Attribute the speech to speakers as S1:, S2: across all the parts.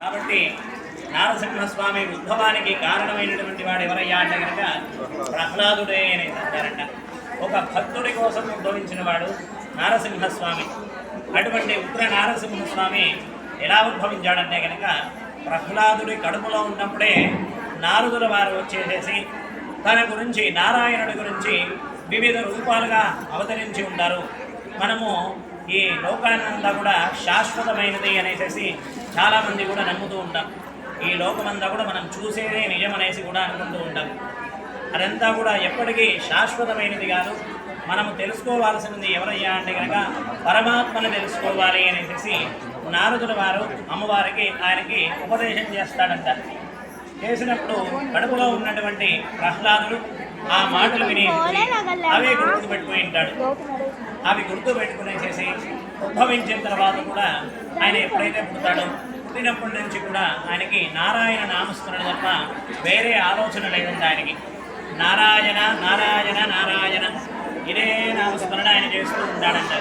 S1: కాబట్టి నారసింహస్వామి ఉద్భవానికి కారణమైనటువంటి వాడు ఎవరయ్యా అంటే కనుక ప్రహ్లాదుడే అని అంటారంట ఒక భక్తుడి కోసం ఉద్భవించిన వాడు నారసింహస్వామి. అటువంటి ఉగ్ర నారసింహస్వామి ఎలా ఉద్భవించాడంటే కనుక ప్రహ్లాదుడి కడుపులో ఉన్నప్పుడే నారదుల వారు వచ్చేసేసి తన గురించి నారాయణుడి గురించి వివిధ రూపాలుగా అవతరించి ఉంటారు. మనము ఈ లోకానంతా కూడా శాశ్వతమైనది అనేసి చాలామంది కూడా నమ్ముతూ ఉంటాం. ఈ లోకమంతా కూడా మనం చూసేదే నిజం అనేసి కూడా అనుకుంటూ ఉంటాం. అదంతా కూడా ఎప్పటికీ శాశ్వతమైనది కాదు. మనము తెలుసుకోవాల్సినది ఎవరయ్యా అంటే కనుక పరమాత్మను తెలుసుకోవాలి అనేసి నారదుల వారు అమ్మవారికి ఆయనకి ఉపదేశం చేస్తాడంట. చేసినప్పుడు కడుపులో ఉన్నటువంటి ప్రహ్లాదుడు ఆ మాటలు విని అవే గుర్తు పెట్టుకుని ఉంటాడు. అవి గుర్తు పెట్టుకునేసేసి ఉద్భవించిన తర్వాత కూడా ఆయన ఎప్పుడైతే పుడతాడో పుట్టినప్పటి నుంచి కూడా ఆయనకి నారాయణ నామస్మరణ తప్ప వేరే ఆలోచన లేదండి ఆయనకి నారాయణ నారాయణ నారాయణ ఇదే నామస్మరణ ఆయన చేస్తూ ఉంటాడంట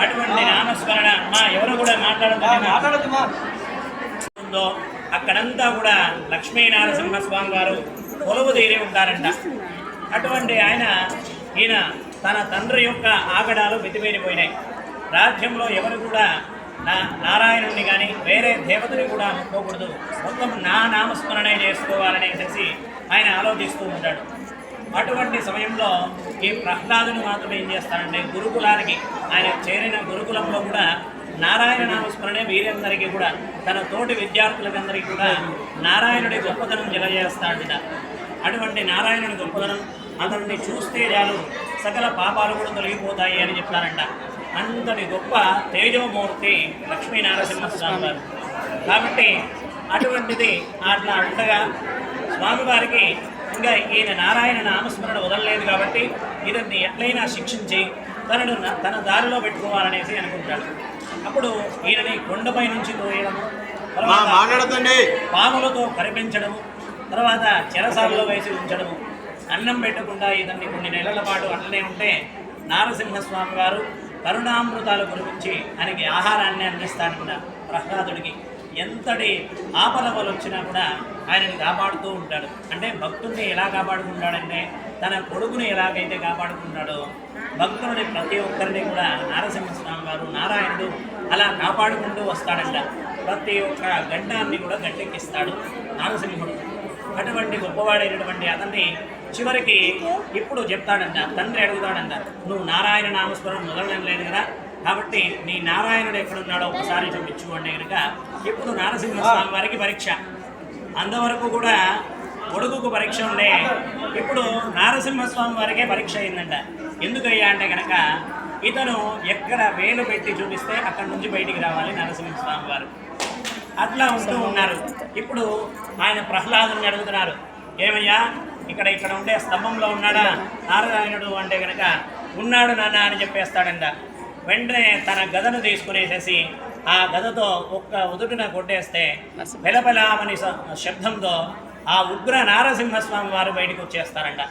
S1: అటువంటి నామస్మరణ మా ఎవరు కూడా మాట్లాడుతున్నారు ఉందో అక్కడంతా కూడా లక్ష్మీనారసింహ స్వామి వారు కొలువు తీరి ఉంటారంట. అటువంటి ఆయన ఈయన తన తండ్రి యొక్క ఆగడాలు మితిమీరిపోయినాయి. రాజ్యంలో ఎవరు కూడా నా నారాయణుడిని కానీ వేరే దేవతని కూడా అనుకోకూడదు. మొత్తం నా నామస్మరణే చేసుకోవాలనేసి ఆయన ఆలోచిస్తూ ఉంటాడు. అటువంటి సమయంలో ఈ ప్రహ్లాదుని మాత్రం ఏం చేస్తాడంటే గురుకులానికి ఆయన చేరిన గురుకులంలో కూడా నారాయణ నామస్మరణే వీరందరికీ కూడా తన తోటి విద్యార్థులందరికీ కూడా నారాయణుడి గొప్పతనం తెలియజేస్తాడట. అటువంటి నారాయణుడి గొప్పతనం అతన్ని చూస్తే చాలు సకల పాపాలు కూడా తొలగిపోతాయి అని చెప్తారంట. అంతటి గొప్ప తేజోమూర్తి లక్ష్మీనారసింహస్వామి వారు కాబట్టి అటువంటిది అట్లా ఉండగా స్వామివారికి ఇంకా ఈయన నారాయణ నామస్మరణ వదలలేదు కాబట్టి ఇతన్ని ఎట్లయినా శిక్షించి తనను తన దారిలో పెట్టుకోవాలనేసి అనుకుంటాడు. అప్పుడు ఈయనని కొండపై నుంచి తోయడము పాములతో కరిపించడము తర్వాత చెరసాలలో వేసి ఉంచడము అన్నం పెట్టకుండా ఇతన్ని కొన్ని నెలల పాటు అట్లనే ఉంటే నారసింహస్వామి గారు కరుణామృతాల గురించి ఆయనకి ఆహారాన్ని అందిస్తాడంట ప్రహ్లాదుడికి ఎంతటి ఆపద వల్ల వచ్చినా కూడా ఆయనని కాపాడుతూ ఉంటాడు. అంటే భక్తుడిని ఎలా కాపాడుకుంటాడంటే తన కొడుకుని ఎలాగైతే కాపాడుకుంటాడో భక్తులని ప్రతి ఒక్కరిని కూడా నారసింహస్వామి వారు నారాయణుడు అలా కాపాడుకుంటూ వస్తాడంట. ప్రతి ఒక్క గడ్డాన్ని కూడా గట్టెక్కిస్తాడు నారసింహుడు. అటువంటి గొప్పవాడైనటువంటి అతన్ని చివరికి ఇప్పుడు చెప్తాడంట తండ్రి అడుగుతాడంట నువ్వు నారాయణ నామస్మరణ మొదలడం లేదు కదా? కాబట్టి నీ నారాయణుడు ఎక్కడున్నాడో ఒకసారి చూపించు అంటే కనుక ఇప్పుడు నారసింహస్వామి వారికి పరీక్ష. అంతవరకు కూడా కొడుకుకు పరీక్ష ఉండే ఇప్పుడు నారసింహస్వామి వారికే పరీక్ష అయిందంట. ఎందుకయ్యా అంటే కనుక ఇతను ఎక్కడ వేలు పెట్టి చూపిస్తే అక్కడి నుంచి బయటికి రావాలి నరసింహస్వామి వారు. అట్లా ఉంటూ ఉన్నారు. ఇప్పుడు ఆయన ప్రహ్లాదుని అడుగుతున్నారు. ఏమయ్యా ఇక్కడ ఇక్కడ ఉండే స్తంభంలో ఉన్నాడా? నారాయణుడు అంటే కనుక ఉన్నాడు నాన్న అని చెప్పేస్తాడంట. వెంటనే తన గదను తీసుకునేసేసి ఆ గదతో ఒక్క ఉదుటిన కొట్టేస్తే పెలపెలామని శబ్దంతో ఆ ఉగ్ర నారసింహస్వామి వారు బయటకు వచ్చేస్తారంట.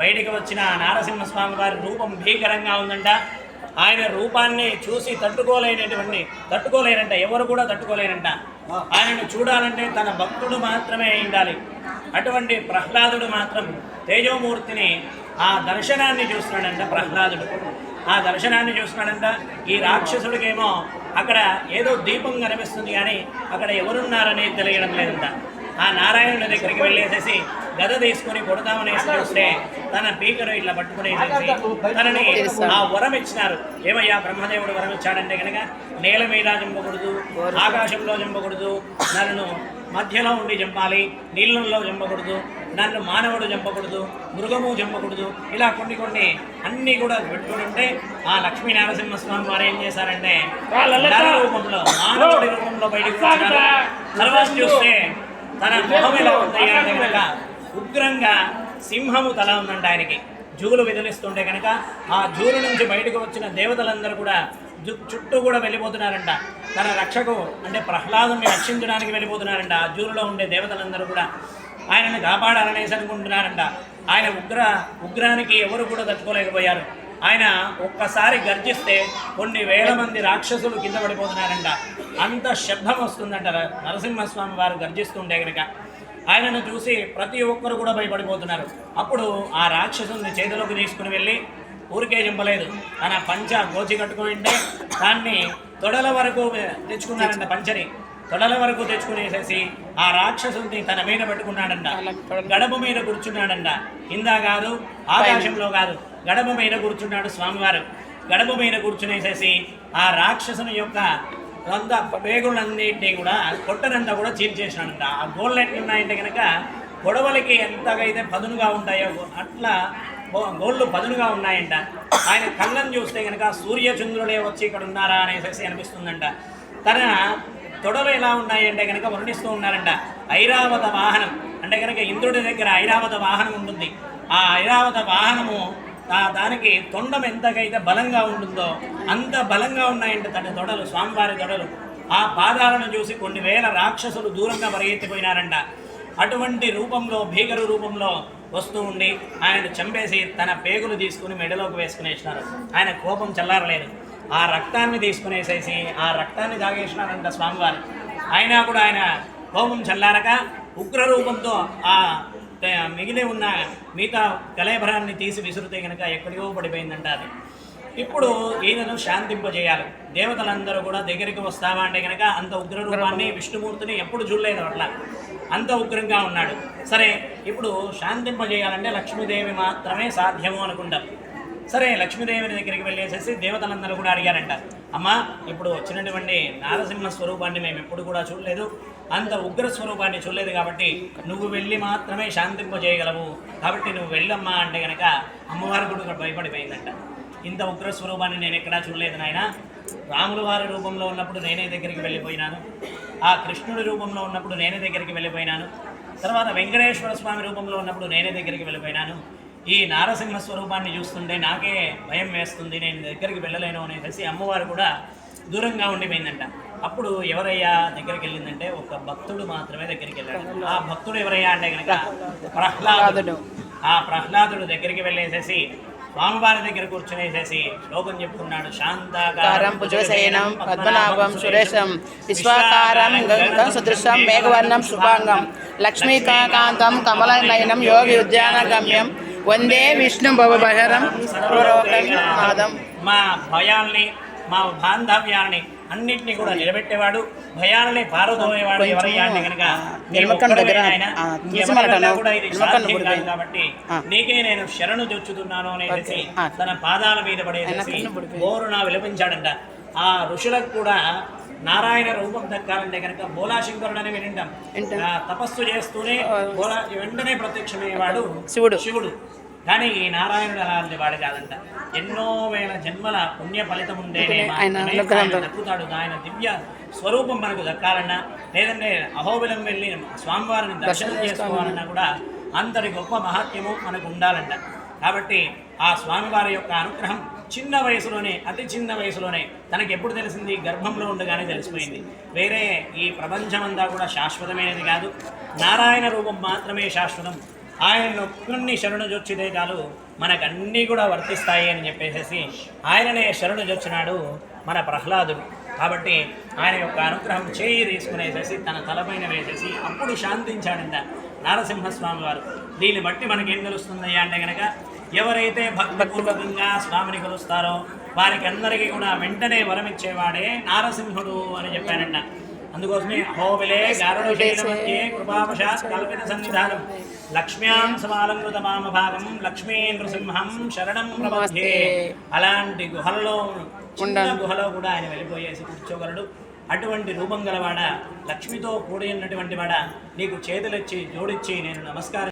S1: బయటికి వచ్చిన నారసింహస్వామి వారి రూపం భీకరంగా ఉందంట. ఆయన రూపాన్ని చూసి తట్టుకోలేనటువంటి తట్టుకోలేనంట. ఎవరు కూడా తట్టుకోలేనంట. ఆయనను చూడాలంటే తన భక్తుడు మాత్రమే అయి ఉండాలి. అటువంటి ప్రహ్లాదుడు మాత్రం తేజోమూర్తిని ఆ దర్శనాన్ని చూస్తున్నాడంట ప్రహ్లాదుడు. ఆ దర్శనాన్ని చూస్తున్నాడంట ఈ రాక్షసుడికేమో అక్కడ ఏదో దీపం కనిపిస్తుంది కానీ అక్కడ ఎవరున్నారనేది తెలియడం లేదంట. ఆ నారాయణుడి దగ్గరికి వెళ్ళేసేసి గద తీసుకొని కొడతామనేసి చూస్తే తన పీకను ఇట్లా పట్టుకునేసేసి తనని ఆ వరం ఇచ్చినారు. ఏమయ్యా? బ్రహ్మదేవుడు వరం ఇచ్చాడంటే కనుక నేల మీద చంపకూడదు ఆకాశంలో చంపకూడదు నన్ను మధ్యలో ఉండి చంపాలి నీళ్ళల్లో చంపకూడదు నన్ను మానవుడు చంపకూడదు మృగము చంపకూడదు ఇలా కొన్ని కొన్ని అన్నీ కూడా పెట్టుకుని ఉంటే ఆ లక్ష్మీ నరసింహస్వామి వారు ఏం చేశారంటే రూపంలో మానవుడి రూపంలో బయటకు తర్వాత చూస్తే తన మొహం ఎలా అంటే కనుక ఉగ్రంగా సింహము తల ఉందంట ఆయనకి. జూలు విదిలిస్తుంటే కనుక ఆ జూలు నుంచి బయటకు వచ్చిన దేవతలందరూ కూడా జు- చుట్టూ కూడా వెళ్ళిపోతున్నారంట. తన రక్షకు అంటే ప్రహ్లాదుని రక్షించడానికి వెళ్ళిపోతున్నారంట. ఆ జూలులో ఉండే దేవతలందరూ కూడా ఆయనను కాపాడాలనేసి అనుకుంటున్నారంట. ఆయన ఉగ్ర ఉగ్రానికి ఎవరు కూడా తట్టుకోలేకపోయారు. ఆయన ఒక్కసారి గర్జిస్తే కొన్ని వేల మంది రాక్షసులు కింద పడిపోతున్నారంట. అంత శబ్దం వస్తుందంట నరసింహస్వామి వారు గర్జిస్తుండే కనుక ఆయనను చూసి ప్రతి ఒక్కరు కూడా భయపడిపోతున్నారు. అప్పుడు ఆ రాక్షసుని చేతిలోకి తీసుకుని వెళ్ళి ఊరికే చింపలేదు. తన పంచ గోచి కట్టుకుని ఉంటే దాన్ని తొడల వరకు తెచ్చుకున్నారంట పంచని. తొడల వరకు తెచ్చుకునేసేసి ఆ రాక్షసుని తన మీద పెట్టుకున్నాడంట. గడప మీద కూర్చున్నాడంట. కింద కాదు ఆకాశంలో కాదు. గడప మీద కూర్చున్నాడు స్వామివారు. గడప మీద కూర్చునేసేసి ఆ రాక్షసుని యొక్క వంద పేగులన్నింటినీ కూడా కొట్టనంతా కూడా చీల్చేసినాడంట. ఆ గోళ్ళు ఎట్లున్నాయంటే కనుక గొడవలకి ఎంతగైతే పదునుగా ఉంటాయో అట్లా గోళ్ళు పదునుగా ఉన్నాయంట. ఆయన కళ్ళను చూస్తే కనుక సూర్యచంద్రుడే వచ్చి ఇక్కడ ఉన్నారా అనేసి అనిపిస్తుందంట. తన తొడలు ఎలా ఉన్నాయంటే కనుక వర్ణిస్తూ ఉన్నారంట. ఐరావత వాహనం. అంటే కనుక ఇంద్రుడి దగ్గర ఐరావత వాహనం ఉంటుంది. ఆ ఐరావత వాహనము ఆ దానికి తొండం ఎంతకైతే బలంగా ఉంటుందో అంత బలంగా ఉన్నాయంట తన తొడలు స్వామివారి తొడలు. ఆ పాదాలను చూసి కొన్ని వేల రాక్షసులు దూరంగా పరిగెత్తిపోయినారంట. అటువంటి రూపంలో భీకరు రూపంలో వస్తూ ఉండి ఆయన చంపేసి తన పేగులు తీసుకుని మెడలోకి వేసుకునేసినారు ఆయన కోపం చల్లారలేదు. ఆ రక్తాన్ని తీసుకునేసేసి ఆ రక్తాన్ని తాగేసినారంట స్వామివారు. అయినా కూడా ఆయన కోపం చల్లారక ఉగ్ర రూపంతో ఆ మిగిలి ఉన్న మిగతా కలేభరాన్ని తీసి విసురుతే కనుక ఎక్కడికో పడిపోయిందంట అది ఇప్పుడు ఈయనను శాంతింపజేయాలి. దేవతలందరూ కూడా దగ్గరికి వస్తావా అంటే కనుక అంత ఉగ్ర రూపాన్ని విష్ణుమూర్తిని ఎప్పుడు చూడలేదు అట్లా. అంత ఉగ్రంగా ఉన్నాడు. సరే ఇప్పుడు శాంతింపజేయాలంటే లక్ష్మీదేవి మాత్రమే సాధ్యము అనుకుంటాం సరే లక్ష్మీదేవిని దగ్గరికి వెళ్ళేసేసి దేవతలందరూ కూడా అడిగారంట. అమ్మా ఇప్పుడు వచ్చినటువంటి నారసింహ స్వరూపాన్ని మేము ఎప్పుడు కూడా చూడలేదు. అంత ఉగ్ర స్వరూపాన్ని చూడలేదు కాబట్టి నువ్వు వెళ్ళి మాత్రమే శాంతింపజేయగలవు కాబట్టి నువ్వు వెళ్ళమ్మా అంటే కనుక అమ్మవారు కూడా భయపడిపోయిందంట. ఇంత ఉగ్ర స్వరూపాన్ని నేను ఎక్కడా చూడలేదు నాయన. రాములు వారి రూపంలో ఉన్నప్పుడు నేనే దగ్గరికి వెళ్ళిపోయినాను. ఆ కృష్ణుడి రూపంలో ఉన్నప్పుడు నేనే దగ్గరికి వెళ్ళిపోయినాను. తర్వాత వెంకటేశ్వర స్వామి రూపంలో ఉన్నప్పుడు నేనే దగ్గరికి వెళ్ళిపోయినాను. ఈ నారసింహ స్వరూపాన్ని చూస్తుంటే నాకే భయం వేస్తుంది నేను దగ్గరికి వెళ్ళలేను అనేసి అమ్మవారు కూడా దూరంగా ఉండిపోయిందంట. అప్పుడు ఎవరయ్యా దగ్గరికి వెళ్ళిందంటే ఒక భక్తుడు మాత్రమే దగ్గరికి వెళ్ళాడు. ఆ భక్తుడు ఎవరయ్యా అంటే కనుక ప్రహ్లాదుడు. ఆ ప్రహ్లాదుడు దగ్గరికి వెళ్ళేసేసి స్వామివారి దగ్గర కూర్చునేసేసి శ్లోకం చెప్తున్నాడు శాంతాకారం
S2: భుజశయనం పద్మనాభం సురేశం విశ్వాకారం సదృశం మేఘవర్ణం శుభాంగం లక్ష్మీకాంతం కమలనయనం యోగి ఉద్యానగమ్యం వందే విష్ణు భవభహరం నాదం
S1: మా భయాల్ని మా బాంధవ్యాల్ని అన్నింటినీ కూడా నిలబెట్టేవాడు భయాలని ఎవరయ్యా అంటే కనుక. వల్ల కూడా ఇది సాధ్యం. కాబట్టి. నీకే నేను శరణు చొచ్చుతున్నాను అనేసి. తన పాదాల మీద
S2: గుడి పోయి.
S1: బోరున విలపించాడంట ఆ ఋషులకు కూడా నారాయణ రూపం దక్కాలంటే కనుక బోలాశంకరుడు అని వినింటాం తపస్సు చేస్తూనే బోలా వెంటనే ప్రత్యక్షమయ్యేవాడు
S2: శివుడు.
S1: శివుడు. కానీ ఈ నారాయణుడు అలాంటి వాడు కాదంట. ఎన్నో వేల జన్మల పుణ్య ఫలితం.
S2: ఆయన
S1: దక్కుతాడు. ఆయన దివ్య స్వరూపం మనకు దక్కాలన్నా లేదంటే అహోబిలం వెళ్ళి స్వామివారిని దర్శనం చేసుకోవాలన్నా. కూడా అంతటి గొప్ప మహాత్మ్యము మనకు ఉండాలంట. కాబట్టి ఆ స్వామివారి యొక్క అనుగ్రహం చిన్న వయసులోనే అతి చిన్న వయసులోనే తనకి ఎప్పుడు తెలిసింది గర్భంలో ఉండగానే తెలిసిపోయింది. వేరే ఈ ప్రపంచమంతా కూడా శాశ్వతమైనది కాదు. నారాయణ రూపం మాత్రమే శాశ్వతం. ఆయన కొన్ని శరణు జొచ్చితే చాలు మనకన్నీ కూడా వర్తిస్తాయి అని చెప్పేసి ఆయననే శరణు జొచ్చినాడు మన ప్రహ్లాదుడు. కాబట్టి ఆయన యొక్క అనుగ్రహం చేయి తీసుకునేసేసి తన తలపైన వేసేసి అప్పుడు శాంతించాడంట నారసింహస్వామి వారు. దీన్ని బట్టి మనకేం తెలుస్తుందయ్యా అంటే కనుక ఎవరైతే భక్తిపూర్వకంగా స్వామిని కొలుస్తారో వారికి అందరికీ కూడా వెంటనే వరం ఇచ్చేవాడే నారసింహుడు అని చెప్పారంట అందుకోసమే అహోబిలే గారుడ శైలమధ్యే కృపావశాత్ కల్పిత సన్నిధానం లక్ష్మ్యాం సమాలంకృత మామభాగం లక్ష్మీ నృసింహం శరణం ప్రపద్యే అలాంటి గుహలలో చిన్న గుహలో కూడా ఆయన వెళ్ళిపోయేసి కూర్చోగలడు. అటువంటి రూపం గలవాడ? లక్ష్మితో కూడి ఉన్నటువంటి వాడ? నీకు చేతులెచ్చి జోడిచ్చి నేను నమస్కారం